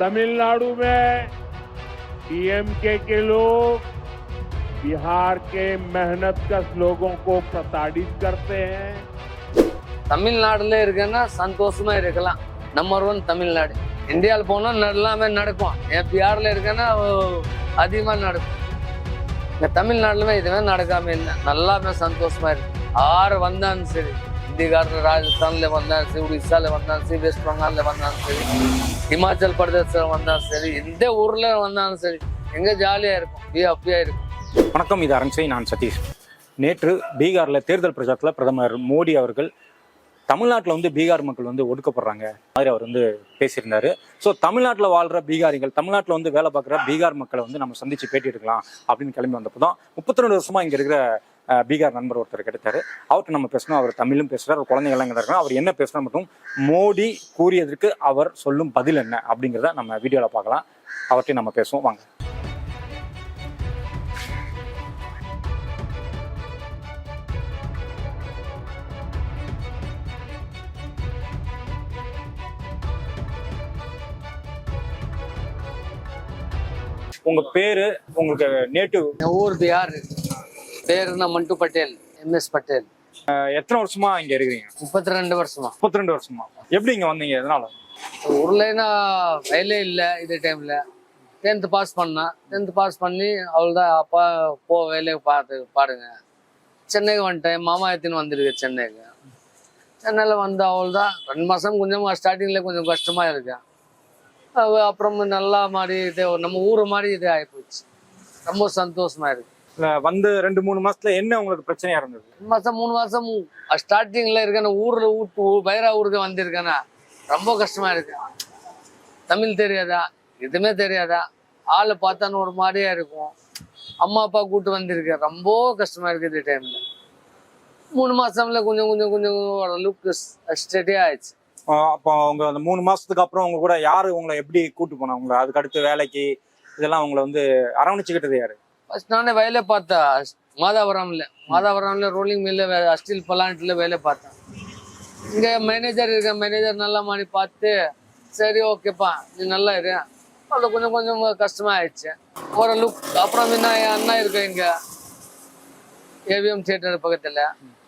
तमिलनाडु में डीएमके के लोग बिहार के मेहनतकश लोगों को प्रताड़ित करते हैं தமிழ்நாடுல இருக்கேன்னா சந்தோஷமா இருக்கலாம் நம்பர் ஒன் தமிழ்நாடு இந்தியாவில் போனால் எல்லாமே நடக்கும் என் பிஆர்ல இருக்கேன்னா அதிகமாக நடக்கும் இந்த தமிழ்நாடுலமே இதுவே நடக்காம இல்லை நல்லாமே சந்தோஷமா இருக்கு யார் வந்தாலும் சரி இந்திக்காரர் ராஜஸ்தான்ல வந்தாலும் சரி உடிசால வந்தாலும் சரி வெஸ்ட் பெங்கால்ல வந்தாலும் சரி ஹிமாச்சல் பிரதேசத்தில் வந்தாலும் சரி எந்த ஊர்ல வந்தாலும் சரி எங்க ஜாலியா இருக்கும் ஹாப்பியா இருக்கும். வணக்கம் இது அரண்சை நான் சதீஷ். நேற்று பீகாரில் தேர்தல் பிரச்சாரத்தில் பிரதமர் மோடி அவர்கள் தமிழ்நாட்டில் வந்து பீகார் மக்கள் வந்து ஒடுக்கப்படுறாங்க மாதிரி அவர் வந்து பேசியிருந்தாரு. ஸோ தமிழ்நாட்டில் வாழ்கிற பீகாரிகள் தமிழ்நாட்டில் வந்து வேலை பார்க்குற பீகார் மக்களை வந்து நம்ம சந்திச்சு பேட்டி எடுக்கலாம் அப்படின்னு கிளம்பி வந்தப்போ தான் முப்பத்தி ரெண்டு வருஷமா இங்கே இருக்கிற பீகார் நண்பர் ஒருத்தர் கிடைத்தாரு அவர்கிட்ட நம்ம பேசணும். அவர் தமிழும் பேசுகிறார் அவர் குழந்தைங்கள்லாம் இருக்காங்க. அவர் என்ன பேசுகிறார் மட்டும் மோடி கூறியதற்கு அவர் சொல்லும் பதில் என்ன அப்படிங்கிறத நம்ம வீடியோவில் பார்க்கலாம். அவர்கிட்ட நம்ம பேசுவோம். வாங்க. உங்க பேரு உங்களுக்கு நேட்டிவ் ஊர் பிஹார் பேர் மண்டு பட்டேல் எம்எஸ் பட்டேல். எத்தனை வருஷமா இங்க இருக்கிறீங்க? முப்பத்தி ரெண்டு வருஷமா. முப்பத்தி ரெண்டு வருஷமா. எப்படி இங்க வந்தீங்க? எதனால? ஊர்லனா வேலையே இல்லை இதே டைம்ல டென்த்து பாஸ் பண்ணேன். டென்த்து பாஸ் பண்ணி அவ்வளோதான் அப்பா போ வேலையை பார்த்து பாடுங்க சென்னைக்கு வந்துட்டேன். மாமா எத்தின்னு வந்திருக்கு சென்னைக்கு. சென்னையில் வந்து அவ்வளோதான் ரெண்டு மாதம் கொஞ்சம் ஸ்டார்டிங்கில் கொஞ்சம் கஷ்டமாக இருக்கேன். அப்புறம் நல்லா மாதிரி இது நம்ம ஊர் மாதிரி இது ஆகிப்போச்சு ரொம்ப சந்தோஷமா இருக்கு. இல்ல, வந்து ரெண்டு மூணு மாசத்துல என்ன உங்களுக்கு பிரச்சனையா இருந்தது? ரெண்டு மாதம் மூணு மாதம் ஸ்டார்டிங்கில் இருக்கேன். ஊரில் ஊட்டு பைரா ஊருக்கு வந்திருக்கேன்னா ரொம்ப கஷ்டமா இருக்கு. தமிழ் தெரியாதா? எதுவுமே தெரியாதா? ஆளை பார்த்தான்னு ஒரு மாதிரியா இருக்கும். அம்மா அப்பா கூட்டு வந்திருக்கேன். ரொம்ப கஷ்டமா இருக்கு இந்த டைம்ல மூணு மாசம்ல கொஞ்சம் கொஞ்சம் கொஞ்சம் ஓரளவுக்கு ஸ்டெடியா ஆயிடுச்சு. அப்போ உங்க அந்த மூணு மாசத்துக்கு அப்புறம் உங்க கூட யாரு உங்களை எப்படி கூட்டு போனா உங்களை அதுக்கு அடுத்து வேலைக்கு இதெல்லாம் உங்களை வந்து அரவணைச்சுக்கிட்டது யாரு? ஃபர்ஸ்ட் நானே வேலை பார்த்தேன். மாதாவரம்ல. மாதாவரம்ல ரோலிங் மில்ல ஸ்டீல் பிளான்ட்ல வேலை பார்த்தேன். இங்க மேனேஜர் இருக்க மேனேஜர் நல்லா மாதிரி பார்த்து சரி ஓகேப்பா நீ நல்லா இரு. அது கொஞ்சம் கொஞ்சம் கஷ்டமா ஆயிடுச்சு ஓரளவுக்கு அப்புறம் என்ன என் அண்ணா இருக்க இங்க. ஏவிஎம் தியேட்டர் பக்கத்துல.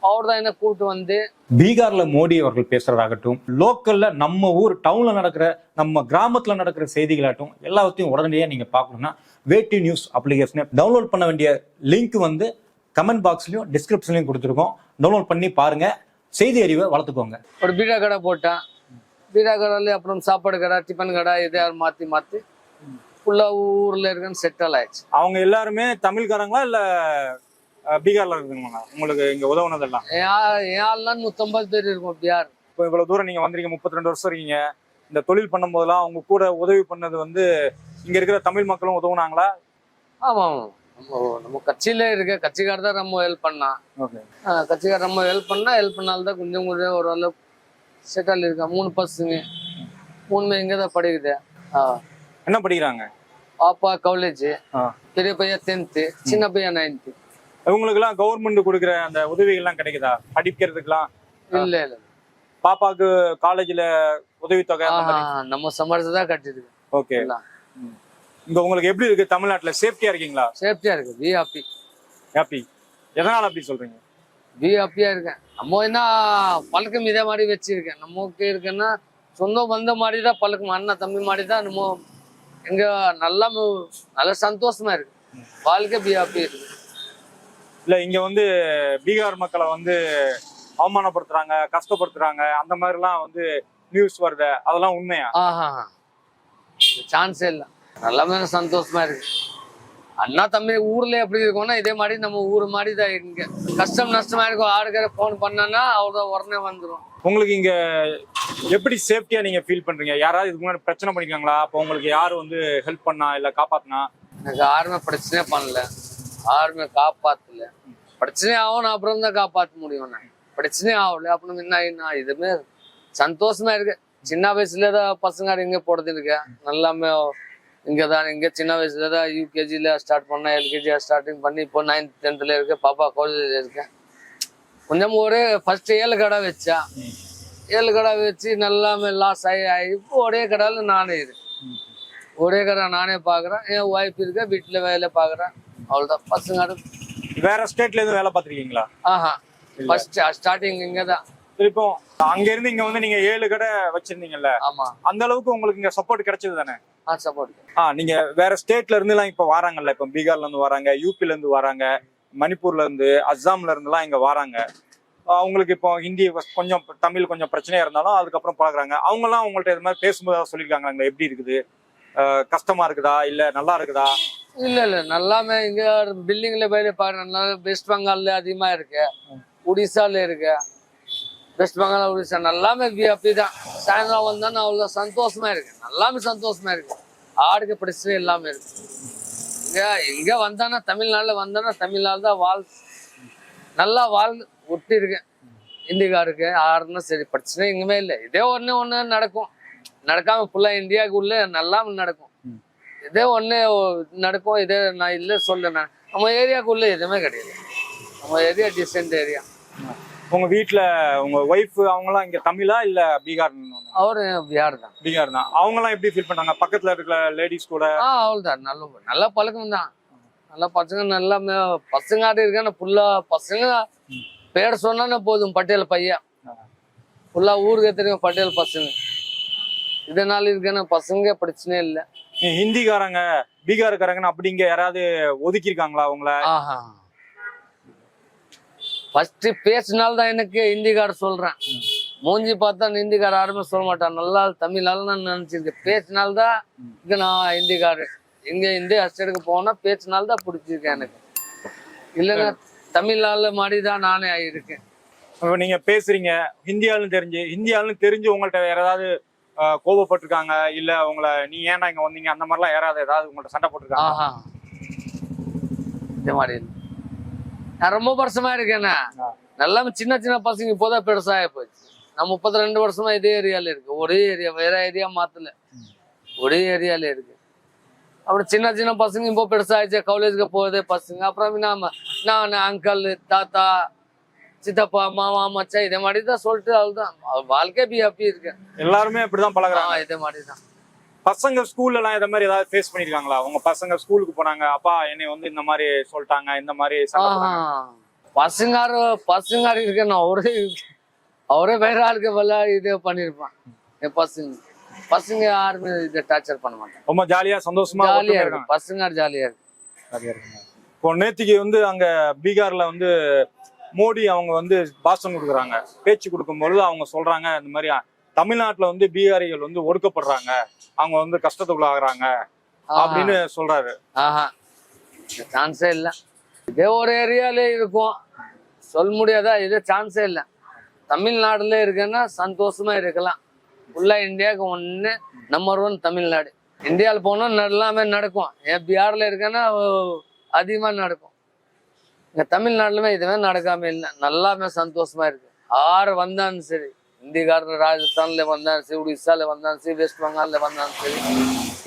அவர் தான் என்ன கூப்பிட்டு வந்து பீகார்ல மோடி அவர்கள் பேசுறதாகட்டும் லோக்கல்ல நம்ம ஊர் டவுன்ல நடக்கிற நம்ம கிராமத்துல நடக்கிற செய்திகளாகட்டும் எல்லாத்தையும் உடனடியாக நீங்க பார்க்கணும்னா வேட்டி நியூஸ் அப்ளிகேஷனை டவுன்லோட் பண்ண வேண்டிய லிங்க் வந்து கமெண்ட் பாக்ஸ்லயும் டிஸ்கிரிப்ஷன்லயும் கொடுத்துருக்கோம். டவுன்லோட் பண்ணி பாருங்க. செய்தி அறிவை வளர்த்துக்கோங்க. ஒரு பீடா கடை போட்டேன். பீடா கடையில அப்புறம் சாப்பாடு கடை டிஃபன் கடை இதை மாத்தி மாத்தி ஃபுல்லா ஊர்ல இருக்குன்னு செட்டில் ஆயிடுச்சு. அவங்க எல்லாருமே தமிழ்காரங்களா இல்ல பீகார்ல இருக்குங்களா உங்களுக்கு இங்க உதவுனதெல்லாம்? ஆள்லாம் நூத்தம்பது பேர் இருக்கும் பியார் இப்போ இவ்வளவு தூரம் நீங்க வந்திருக்கீங்க முப்பத்தி ரெண்டு வருஷம் இருக்கீங்க. இந்த தொழில் பண்ணும் போதெல்லாம் உங்க கூட உதவி பண்ணது வந்து இங்க இருக்கிற தமிழ் மக்களும் உதவுனாங்களா? ஆமா ஆமா. நம்ம நம்ம கட்சியில இருக்க கட்சிக்காரர் தான் நம்ம ஹெல்ப் ஆஹ் கட்சிக்காரர் நம்ம ஹெல்ப் பண்ணா ஹெல்ப் பண்ணால்தான் கொஞ்சம் கொஞ்சம் ஓரளவு செட்டில் இருக்கா. மூணு பசங்க மூணுமே இங்கே தான் படிக்குது. என்ன படிக்கிறாங்க? பாப்பா காலேஜ். பெரிய பையன் டென்த்து சின்ன பையன் நைன்த்து இவங்களுக்குலாம் கவர்மெண்ட் கொடுக்குற அந்த உதவிகள்லாம் கிடைக்குதா? படிக்கிறதுக்கெல்லாம்? இல்ல இல்ல பாப்பாக்கு காலேஜ்ல உதவித்தொகை நம்ம சம்பாரிச்சு தான் கட்டிருக்கு. ஓகே. இங்க உங்களுக்கு எப்படி இருக்கு? தமிழ்நாட்டுல சேஃப்டியா இருக்கீங்களா? சேஃப்டியா இருக்கு. வி ஹாப்பி ஹாப்பி எதனால அப்படி சொல்றீங்க? வி ஹாப்பியா இருக்கேன். நம்ம என்ன பழக்கம் இதே மாதிரி வச்சிருக்கேன். நமக்கு இருக்குன்னா சொந்த பந்த மாதிரி தான் பழக்கம். அண்ணன் தம்பி மாதிரி தான் நம்ம எங்க நல்லா நல்ல சந்தோஷமா இருக்கு. வாழ்க்கை வி ஹாப்பி இருக்கு. இல்ல இங்க வந்து பீகார் மக்களை வந்து அவமானப்படுத்துறாங்க கஷ்டப்படுத்துறாங்க. அந்த மாதிரிலாம் வந்து நியூஸ் வருது. அதெல்லாம் உண்மையா? ஆஹா. சான்ஸே இல்லை. நல்லாமே சந்தோஷமா இருக்கு. அண்ணா தம்பி ஊர்ல எப்படி இருக்கும்னா இதே மாதிரி நம்ம ஊர் மாதிரி தான் இங்க. கஷ்டம் நஷ்டமா இருக்கும். ஆடுகிற ஃபோன் பண்ணனா அவ்வளோ உடனே வந்துடும் உங்களுக்கு இங்க எப்படி சேஃப்டியா நீங்க ஃபீல் பண்றீங்க? யாராவது இதுக்கு முன்னாடி பிரச்சனை பண்ணிருக்காங்களா? அப்போ உங்களுக்கு யாரு வந்து ஹெல்ப் பண்ணா இல்ல காப்பாத்துனா? எனக்கு யாருமே பிரச்சனையே பண்ணல. யாருமே காப்பாத்தல. பிரச்சனை ஆகும் அப்புறம் தான் காப்பாற்ற முடியும். நான் பிரச்சனையே ஆகல. அப்புறம் என்ன ஆயினா இதுமே சந்தோஷமா இருக்கு. சின்ன வயசுல தான் பசங்க இங்க போடுறது இருக்கு நல்லாமே இங்க தான் இங்க சின்ன வயசுல தான் யூகேஜில ஸ்டார்ட் பண்ணேன் எல்கேஜி ஸ்டார்டிங் பண்ணி இப்போ நைன்த் டென்த்ல இருக்கு பாப்பா காலேஜ்ல இருக்கேன். கொஞ்சம் ஒரு ஃபர்ஸ்ட் ஏழு கடை வச்சா ஏழு கடை வச்சு நல்லாமே லாஸ் ஆகி ஆகி இப்போ ஒரே கடையில் நானே இருக்கு ஒரே கடை நானே பார்க்குறேன் என் ஒய்ஃப் இருக்க வீட்டில் வேலை பார்க்குறேன் அவ்வளோதான் பசங்க வேற ஸ்டேட்ல இருந்து வேலை பார்த்திருக்கீங்களா? ஆஹா. ஃபர்ஸ்ட் ஸ்டார்டிங் இங்கே தான் இப்போ அங்க இருந்து இங்க வந்து நீங்க ஏழு கடை வச்சிருந்தீங்கல்ல ஆமாம் அந்த அளவுக்கு உங்களுக்கு இங்க சப்போர்ட் கிடைச்சது தானே? சப்போர்ட் ஆ நீங்க வேற ஸ்டேட்ல இருந்து எல்லாம் இப்ப வராங்கல்ல இப்ப பீகார்ல இருந்து வராங்க யூபில இருந்து வராங்க மணிப்பூர்ல இருந்து அஸ்ஸாம்ல இருந்து எல்லாம் இங்க வராங்க. அவங்களுக்கு இப்போ ஹிந்தி கொஞ்சம் தமிழ் கொஞ்சம் பிரச்சனையா இருந்தாலும் அதுக்கப்புறம் பழகுறாங்க. அவங்க எல்லாம் உங்கள்ட்ட இது மாதிரி பேசும்போது சொல்லியிருக்காங்க எப்படி இருக்குது? கஷ்டமா இருக்குதா? இல்ல நல்லா இருக்குதா? இல்ல இல்ல நல்லாமே இங்க பில்டிங்ல வேலை பார்க்குறேன் நல்லா வெஸ்ட் பெங்கால்ல அதிகமா இருக்கு. ஒடிசால இருக்கு. வெஸ்ட் பெங்கால் ஒடிசா எல்லாமே வியாபி தான் சாயந்தரம் நான் அவ்வளோ சந்தோஷமா இருக்கு. எல்லாமே சந்தோஷமா இருக்கு. ஆடுக்கு பிரச்சனை இல்லாம இருக்கு. இங்க இங்க வந்தானா தமிழ்நாடுல வந்தானா தமிழ்நாடு தான் வாழ் நல்லா வாழ் ஒட்டி இருக்கேன் இந்திக்காருக்கு ஆடுனா சரி பிரச்சனை எங்குமே இல்லை. இதே ஒன்னு ஒண்ணு நடக்கும். நடக்காம ஃபுல்லா இந்தியாவுக்குள்ள நல்லா நடக்கும். இதே ஒன்று நடக்கும். இதே நான் இல்லை சொல்ல நான். நம்ம ஏரியாவுக்குள்ளே எதுவுமே கிடையாது. நம்ம ஏரியா டிசென்ட் ஏரியா உங்க வீட்ல உங்க ஒய்ஃப் அவங்க எல்லாம் இங்க தமிழா இல்ல பீகார் அவரு பியார் தான் பீகார் தான் அவங்க எல்லாம் எப்படி ஃபீல் பண்றாங்க பக்கத்துல இருக்கிற லேடிஸ் கூட? ஆ அவ்வளோதான் நல்ல நல்ல பழக்கம் தான் நல்ல பசங்க நல்லா பசங்க ஆடி இருக்கான ஃபுல்லா பசங்க. பேர் சொன்னானே போதும் பட்டேல் பையன். ஃபுல்லா ஊருக்கு தெரியும் பட்டேல் பசங்க. இதனால இருக்கான பசங்க பிரச்சனை இல்லை. ஹிந்திக்காரங்க பீகாருக்காரங்கன்னு அப்படி இங்க யாராவது ஒதுக்கியிருக்காங்களா அவங்கள? ஃபர்ஸ்ட் பேசினால தான் எனக்கு ஹிந்திக்கார சொல்றேன். மூஞ்சி பார்த்தா ஹிந்திக்கார யாருமே சொல்ல மாட்டான். நல்லா தமிழால நான் நினைச்சிருக்கேன். பேசினால்தான் இங்க நான் ஹிந்திக்காரு இங்க இந்திய அஸ்டேட்டுக்கு போனா பேசினால தான் பிடிச்சிருக்கேன் எனக்கு. இல்லைன்னா தமிழால மாதிரி தான் நானே ஆயிருக்கேன். இப்ப நீங்க பேசுறீங்க ஹிந்தியாலும் தெரிஞ்சு ஹிந்தியாலும் தெரிஞ்சு உங்கள்ட்ட வேற ஏதாவது கோபப்பட்டிருக்காங்க இல்ல உங்களை நீ ஏன்டா இங்க வந்தீங்க அந்த மாதிரிலாம் யாராவது ஏதாவது உங்கள்ட்ட சண்டை போட்டிருக்காங்க ஆஹா. இந்த மாதிரி. நான் ரொம்ப வருஷமா இருக்கேண்ணே. நல்லா சின்ன சின்ன பசங்க இப்போதான் பெருசாகி போச்சு. நான் முப்பத்தி ரெண்டு வருஷமா இதே ஏரியால இருக்கு ஒரே ஏரியா வேற ஏரியா மாத்தல. ஒரே ஏரியால இருக்கு அப்புறம் சின்ன சின்ன பசங்க இப்போ பெருசாயிடுச்சு. காலேஜுக்கு போகுது பசங்க. அப்புறம் நாம நான் அங்கிள் தாத்தா சித்தப்பா மாமா மச்சான் இதே மாதிரி தான் சொல்லிட்டு அவ்வளவுதான். அவ- வாழ்க்கை பி ஹாப்பி இருக்கு. எல்லாருமே இப்படிதான் ஆ, பழகுறாங்க இதே மாதிரி தான் பசங்க ஸ்கூல்ல எல்லாம் இத மாதிரி ஏதாவது ஃபேஸ் பண்ணிருக்காங்களா? உங்க பசங்க ஸ்கூலுக்கு போனாங்க அப்பா என்னை வந்து இந்த மாதிரி சொல்லிட்டாங்க இந்த மாதிரி. பசங்காரு பசங்காரு இருக்கு நான் அவரே அவரே வேற ஆளுக்கு வல்ல இது பண்ணிருப்பான். என் பசங்க. பசங்க யாருமே இதை டார்ச்சர் பண்ண மாட்டாங்க. ரொம்ப ஜாலியா சந்தோஷமா ஜாலியா இருக்கும். பசங்க ஜாலியா இருக்கு ஜாலியா. இப்போ நேத்திக்கு வந்து அங்க பீகார்ல வந்து மோடி அவங்க வந்து பாஷன் கொடுக்குறாங்க. பேச்சு கொடுக்கும்பொழுது அவங்க சொல்றாங்க இந்த மாதிரி தமிழ்நாட்டுல வந்து பீகாரிகள் வந்து ஒடுக்கப்படுறாங்க. அவங்க வந்து கஷ்டத்துக்குள்ள ஆகுறாங்க அப்படின்னு சொல்றாரு. ஆஹா. சான்ஸே இல்ல. இதே ஒரு ஏரியால இருக்கும். சொல்ல முடியாதா? இதே சான்ஸே இல்ல. தமிழ்நாடுல இருக்குன்னா சந்தோஷமா இருக்கலாம். ஃபுல்லா இந்தியாவுக்கு ஒண்ணு நம்பர் ஒன் தமிழ்நாடு. இந்தியாவில் போனா எல்லாமே நடக்கும். என் பிஆர்ல இருக்கேன்னா அதிகமா நடக்கும். இங்க தமிழ்நாட்டுலமே இதுவே நடக்காம இல்லை. நல்லாமே சந்தோஷமா இருக்கு. ஆறு வந்தாலும் சரி. இந்திக்காரர் ராஜஸ்தான்ல வந்தாலும் சரி ஒடிசால வந்தாலும் சரி வெஸ்ட் பெங்கால்ல வந்தாலும் சரி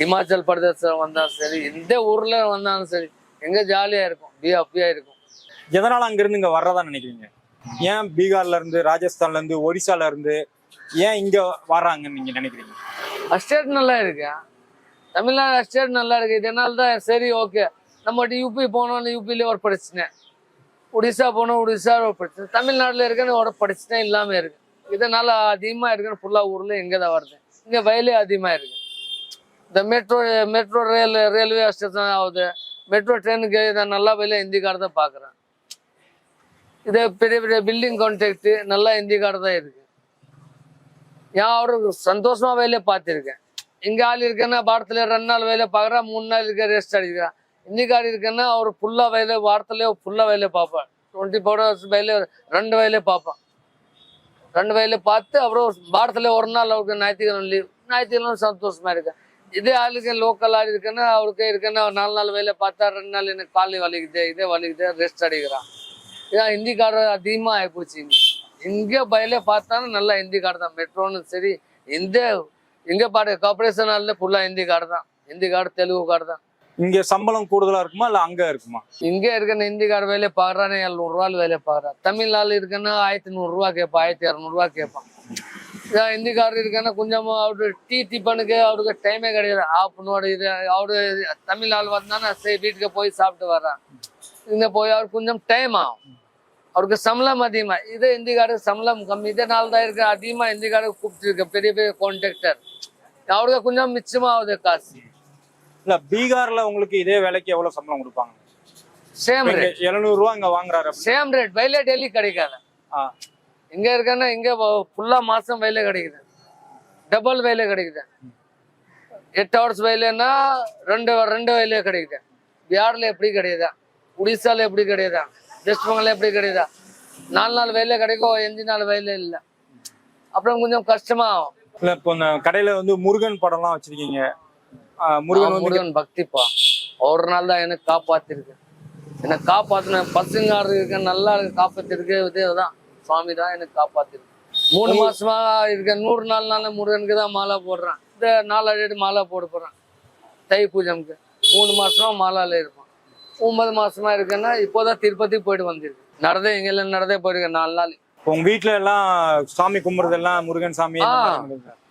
இமாச்சல் பிரதேசத்துல வந்தாலும் சரி எந்த ஊர்ல வந்தாலும் சரி எங்க ஜாலியா இருக்கும் ஹாப்பியா இருக்கும். எதனால அங்க இருந்து இங்க வர்றதா நினைக்கிறீங்க? ஏன் பீகார்ல இருந்து ராஜஸ்தான்ல இருந்து ஒடிசால இருந்து ஏன் இங்க வர்றாங்கன்னு நீங்க நினைக்கிறீங்க? அஸ்டேட் நல்லா இருக்கு. தமிழ்நாடு அஸ்டேட் நல்லா இருக்கு. இதனால தான் சரி ஓகே. நம்ம யூபி போனோம்னு யூபில ஒரு பிரச்சனை. ஒடிசா போனோம் ஒடிசா ஒரு பிரச்சனை. தமிழ்நாட்டுல இருக்குன்னு ஒரு பிரச்சனை இல்லாம இருக்கு. இதனால அதிகமா இருக்குன்னு ஃபுல்லா ஊர்ல எங்க தான் வருது. இங்க வயலே அதிகமா இருக்கு. இந்த metro metro rail railway station ஆகுது மெட்ரோ ட்ரெயினுக்கு நான் நல்லா வயல ஹிந்தி கார்டு தான் பாக்குறேன். இது பெரிய பெரிய பில்டிங் கான்ட்ராக்ட் நல்லா ஹிந்தி கார்டு தான் இருக்கு. ஏன் அவரு சந்தோஷமா வேலையை பார்த்துருக்கேன். இங்க ஆள் இருக்கேன்னா வாரத்துல ரெண்டு நாள் வேலை பார்க்குறேன் மூணு நாள் இருக்க ரெஸ்ட் அடிக்கிறான் இன்னைக்கு ஆள் இருக்கேன்னா அவர் ஃபுல்லா வயலே வாரத்துல ஃபுல்லா வயலே பார்ப்பேன் டுவெண்ட்டி ஃபோர் ஹவர்ஸ் வயலே ரெண்டு வயலே பார்ப்பேன். ரெண்டு வேலையை பார்த்து அப்புறம் வாரத்தில் ஒரு நாள் அவருக்கு ஞாயிற்றுக்கிழமை லீவ் ஞாயிற்றுக்கிழமை சந்தோஷமா இருக்கேன். இதே ஆளுக்கு லோக்கல் ஆள் இருக்குன்னா அவருக்கு இருக்குன்னா நாலு நாள் வேலை பார்த்தா ரெண்டு நாள் எனக்கு காலை வலிக்குது இதே வலிக்குது ரெஸ்ட் அடிக்கிறான். இதான் ஹிந்திக்காரர் அதிகமாக ஆகிப்போச்சு இங்கே. இங்கே பயில பார்த்தாலும் நல்லா ஹிந்தி கார்டு தான். மெட்ரோன்னு சரி இந்த இங்கே பாடு கார்பரேஷன் ஆள்ல ஃபுல்லாக ஹிந்தி கார்டு தான். ஹிந்தி கார்டு தெலுங்கு கார்டு தான். இங்க சம்பளம் கூடுதலா இருக்குமா இல்ல அங்க இருக்குமா? இங்க இருக்க ஹிந்தி கார்டு வேலையை பாக்குறானே எழுநூறு ரூபாய் வேலையை பாக்குறான். தமிழ் ஆள் இருக்குன்னா ஆயிரத்தி நூறு ரூபா கேட்பான் ஆயிரத்தி இரநூறுவா கேட்பான். இதான் ஹிந்திக்காரர் இருக்கேன்னா கொஞ்சம் அவரு டீ டிஃபனுக்கு அவருக்கு டைமே கிடையாது. ஆப்னோட இது அவரு தமிழ் ஆள் வந்தானா சரி வீட்டுக்கு போய் சாப்பிட்டு வர்றான். இங்க போய் அவருக்கு கொஞ்சம் டைம் ஆகும். அவருக்கு சம்பளம் அதிகமா இதே ஹிந்திக்காரருக்கு சம்பளம் கம்மி. இதனால தான் இருக்கு அதிகமா ஹிந்திக்காரருக்கு கூப்பிட்டுருக்கு பெரிய பெரிய கான்ட்ராக்டர் அவருக்கு கொஞ்சம் மிச்சமாகுது காசு. இல்ல பீகார்ல உங்களுக்கு இதே வேலைக்கு எவ்வளவு சம்பளம் கொடுப்பாங்க? சேம் ரேட் எழுநூறு ரூபா இங்க வாங்குறாரு சேம் ரேட் வயலே டெய்லி கிடைக்காது. ஆ, இங்க இருக்கன்னா இங்க ஃபுல்லா மாசம் வயலே கிடைக்குது. டபுள் வயலே கிடைக்குது. எட்டு ஹவர்ஸ் வயலேன்னா ரெண்டு ரெண்டு வயலே கிடைக்குது. பிகார்ல எப்படி கிடையாதா உடிசால எப்படி கிடையாதா வெஸ்ட் பெங்கால் எப்படி கிடையாதா நாலு நாள் வயலே கிடைக்கும் அஞ்சு நாள் வயலே இல்லை. அப்புறம் கொஞ்சம் கஷ்டமா ஆகும். இல்ல இப்போ இந்த கடையில வந்து முருகன் படம்லாம் வச்சிருக்கீங்க. முருகன் முருகன் பக்திப்பா. ஒரு நாள் தான் எனக்கு காப்பாத்திருக்கு. என்னை காப்பாத்தின பசங்க இருக்க நல்லா காப்பாத்திருக்கு இதுதான் சுவாமி தான் எனக்கு காப்பாத்திருக்கு. மூணு மாசமா இருக்க நூறு நாள் நாள் முருகனுக்கு தான் மாலை போடுறேன். இந்த நாலாவது மாலை போட போறேன். தை பூஜைக்கு மூணு மாசமா மாலால இருப்பேன். ஒன்பது மாசமா இருக்கேன்னா இப்போதான் திருப்பதி போயிட்டு வந்திருக்கு. நடந்தே எங்கெல்லாம் நடந்தே போயிருக்கேன் நாலு நாள். உங்க வீட்ல எல்லாம் சாமி கும்பிடுறதெல்லாம் முருகன் சாமி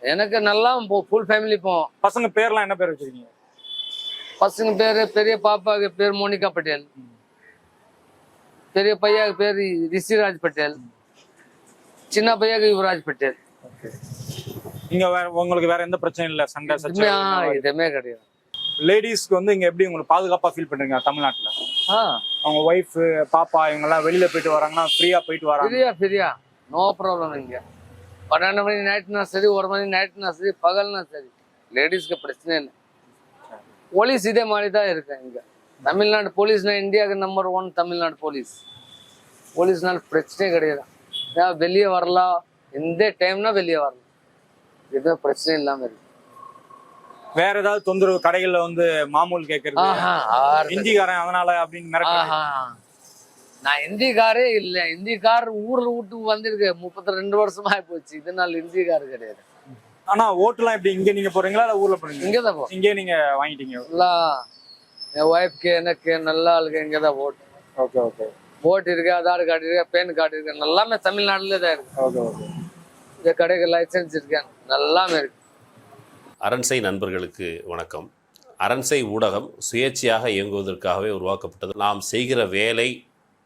எனக்கு நல்லா ஃபுல் ஃபேமிலி போவோம் பசங்க பேர்லாம் என்ன பேர் வச்சிருக்கீங்க? பசங்க பேரு பெரிய பாப்பாக்கு பேர் மோனிகா பட்டேல். பெரிய பையாக்கு பேர் ரிஷிராஜ் பட்டேல். சின்ன பையாக்கு யுவராஜ் பட்டேல். இங்க வேற உங்களுக்கு வேற எந்த பிரச்சனையும் இல்ல? சண்டை ஆ, இதுமே கிடையாது. லேடிஸ்க்கு வந்து இங்க எப்படி உங்களுக்கு பாதுகாப்பா ஃபீல் பண்றீங்க தமிழ்நாட்டுல? அவங்க ஒய்ஃப் பாப்பா இவங்க எல்லாம் வெளியில போயிட்டு வராங்கன்னா ஃப்ரீயா போயிட்டு வராங்க. ஃப்ரீயா ஃப்ரீயா நோ ப்ராப்ளம் இங்க. பன்னெண்டு மணி நைட்னா சரி ஒரு மணி நைட்னா சரி பகல்னா சரி. லேடிஸ்க்கு பிரச்சனை இல்லை. போலீஸ் இதே மாதிரி தான் இருக்கு இங்க. தமிழ்நாடு போலீஸ்னா இந்தியாவுக்கு நம்பர் ஒன் தமிழ்நாடு போலீஸ் போலீஸ்னால பிரச்சனையே கிடையாது. ஏன் வெளியே வரலாம். எந்த டைம்னா வெளியே வரலாம். எதுவும் பிரச்சனை இல்லாம இருக்கு. வேற ஏதாவது தொந்தரவு கடைகள்ல வந்து மாமூல் ஆறு இந்திக்காரன் அதனால அப்படின்னு நான் இந்திக்காரே இல்ல. இந்திக்கார் ஊர்ல விட்டு வந்திருக்கு. முப்பத்தி ரெண்டு வருஷமா போச்சு. இதனால இந்திக்கார் கிடையாது. ஆனா ஓட்டுலாம் எப்படி? இங்க நீங்க போறீங்களா? இல்ல ஊர்ல போறீங்க இங்கதான் போ இங்கே நீங்க வாங்கிட்டீங்க. நல்லா என் ஒய்ஃப்க்கு எனக்கு நல்லா இருக்கு. இங்கதான் ஓட்டு. Okay okay. ஓட்டு இருக்கு ஆதார் கார்டு இருக்கு பேன் கார்டு இருக்கு. எல்லாமே தமிழ்நாட்டுல தான் இருக்கு. Okay okay. இந்த கடைக்கு லைசன்ஸ் இருக்கேன். எல்லாமே இருக்கு. அரண்சை நண்பர்களுக்கு வணக்கம். அரண்சை ஊடகம் சுயேட்சையாக இயங்குவதற்காகவே உருவாக்கப்பட்டது. நாம் செய்கிற வேலை